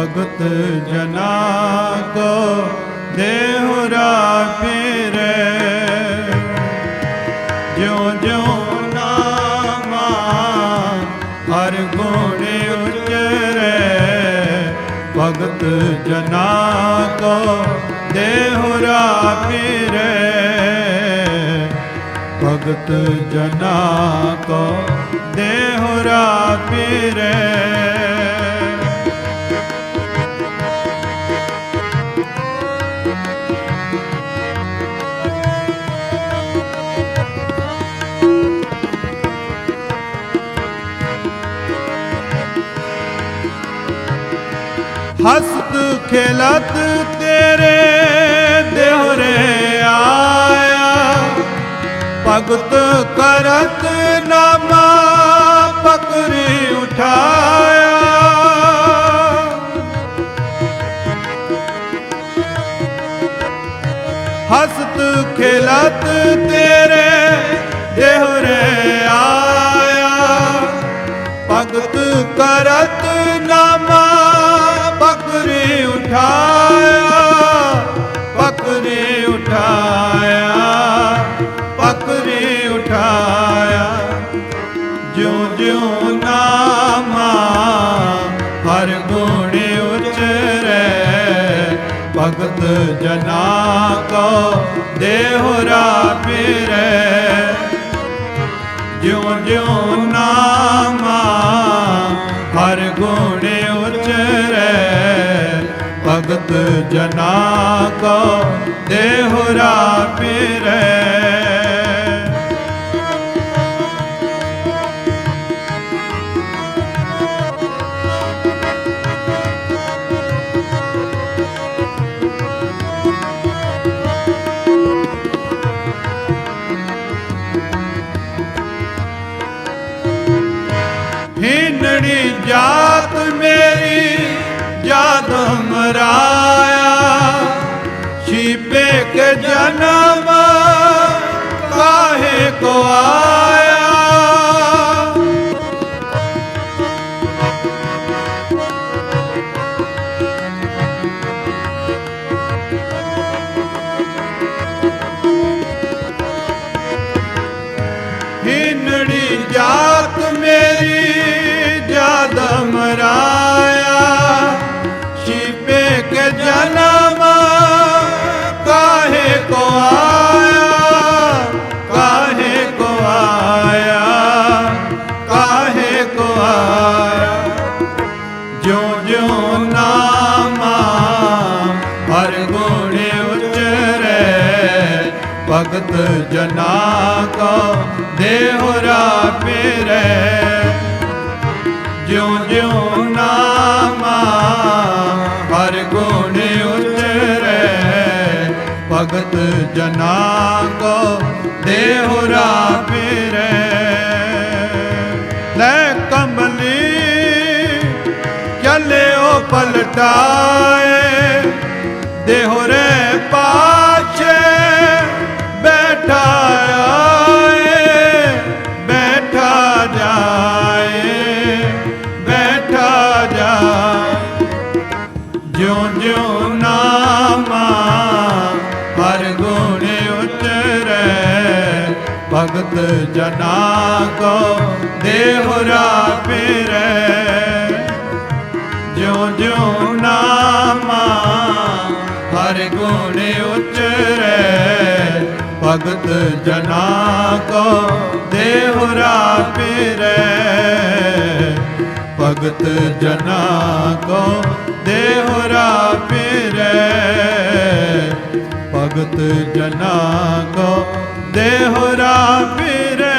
ਭਗਤ ਜਨਾ ਕੋ ਦੇਹੁਰਾ ਫਿਰੇ ਜਿਉ ਜਿਉ ਨਾਮਾ ਹਰ ਗੁਣ ਉਚਰੇ ਭਗਤ ਜਨਾ ਕੋ ਦੇਹੁਰਾ ਫਿਰੇ ਭਗਤ ਜਨਾ ਕੋ ਦੇਹੁਰਾ ਫਿਰੇ ਹਸਤ ਖੇਲਤ ਤੇਰੇ ਦੇਹਰੇ ਆਇਆ। ਭਗਤ ਕਰਤ ਨਾਮਾ ਪਕਰੀ ਉਠਾਇਆ। ਹਸਤ ਖੇਲਤ ਤੇਰੇ ਦੇਹਰੇ ਆਇਆ। ਭਗਤ ਕਰਤ ਬਕਰੀ ਉਠਾਇਆ ਬਕਰੀ ਉਠਾਇਆ ਬਕਰੀ ਉਠਾਇਆ। ਜਿਉ ਜਿਉ ਨਾਮਾ ਹਰ ਗੁਣ ਉਚਰੈ ਭਗਤ ਜਨਾ ਕੋ ਦੇਹੁਰਾ ਫਿਰੈ ਜਿਉ ਜਿਉ ਨਾਮਾ ਹਰ ਗੁਣ ਭਗਤ ਜਨਾ ਕੋ ਦੇਹੁਰਾ ਫਿਰੈ ਹਿੰਨੜੀ ਜਾਤ ਮੇਰੀ ਜਾਤ ਮੇਰੀ ਜਦ ਮਰਾਇਆ। ਸ਼ਿਪੇ ਕੇ ਜਨਮ ਕਾਹੇ ਕੋ ਆਇਆ, ਕਾਹੇ ਕੋ ਆਇਆ, ਕਾਹੇ ਕੋ ਆਇਆ। ਜੋ ਜੋ ਨਾਮਾ ਹਰ ਗੁਣ ਉਚਰੈ ਭਗਤ ਜਨਾ ਕੋ ਦੇਵ ਭਗਤ ਜਨਾ ਕੋ ਦੇਹੁਰਾ ਫਿਰੈ ਲੈ ਕੰਬਲੀ ਚੱਲਿਓ ਪਲਟਾਏ ਦੇਹੁਰੇ ਪਾਛੇ ਭਗਤ ਜਨਾ ਕੋ ਦੇਹੁਰਾ ਫਿਰੈ ਜਿਉ ਜਿਉ ਨਾਮਾ ਹਰ ਗੁਣ ਉਚਰੈ। ਭਗਤ ਜਨਾ ਕੋ ਦੇਹੁਰਾ ਫਿਰੈ ਭਗਤ ਜਨਾ ਕੋ ਦੇਹੁਰਾ ਫਿਰੈ ਭਗਤ ਜਨਾ ਕੋ ਦੇਹੁਰਾ ਫਿਰ।